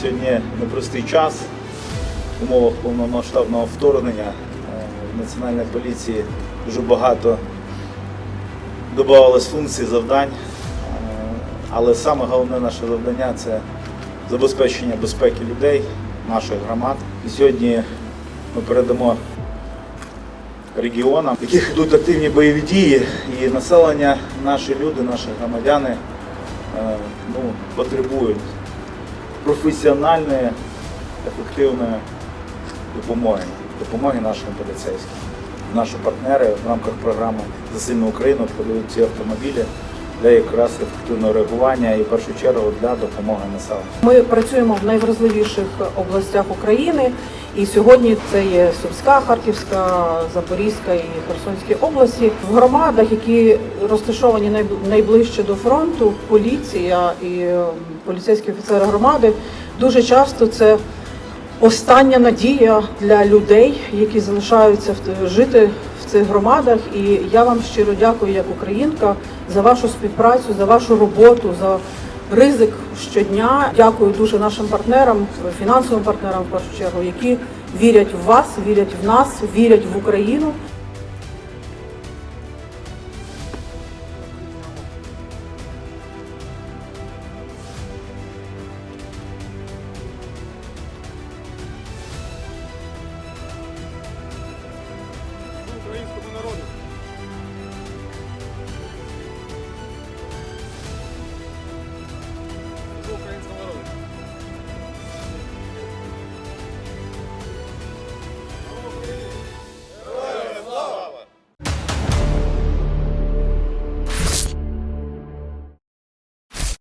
Сьогодні непростий час в умовах повномасштабного вторгнення е, в Національній поліції дуже багато додавалось функцій, завдань. Е, Але саме головне наше завдання це забезпечення безпеки людей, наших громад. І сьогодні ми передамо регіонам, в яких йдуть активні бойові дії, і населення, наші люди, наші громадяни е, ну, потребують професіональної, ефективної допомоги, допомоги нашим поліцейським. Наші партнери в рамках програми за сильну Україну продають ці автомобілі для якраз ефективного реагування і в першу чергу для допомоги населенню. Ми працюємо в найвразливіших областях України, і сьогодні це є Сумська, Харківська, Запорізька і Херсонські області. В громадах, які розташовані найб- найближче до фронту, поліція і поліцейські офіцери громади дуже часто це остання надія для людей, які залишаються жити в цих громадах. І я вам щиро дякую як українка за вашу співпрацю, за вашу роботу, за ризик щодня. Дякую дуже нашим партнерам, фінансовим партнерам в першу чергу, які вірять в вас, вірять в нас, вірять в Україну. українському народу.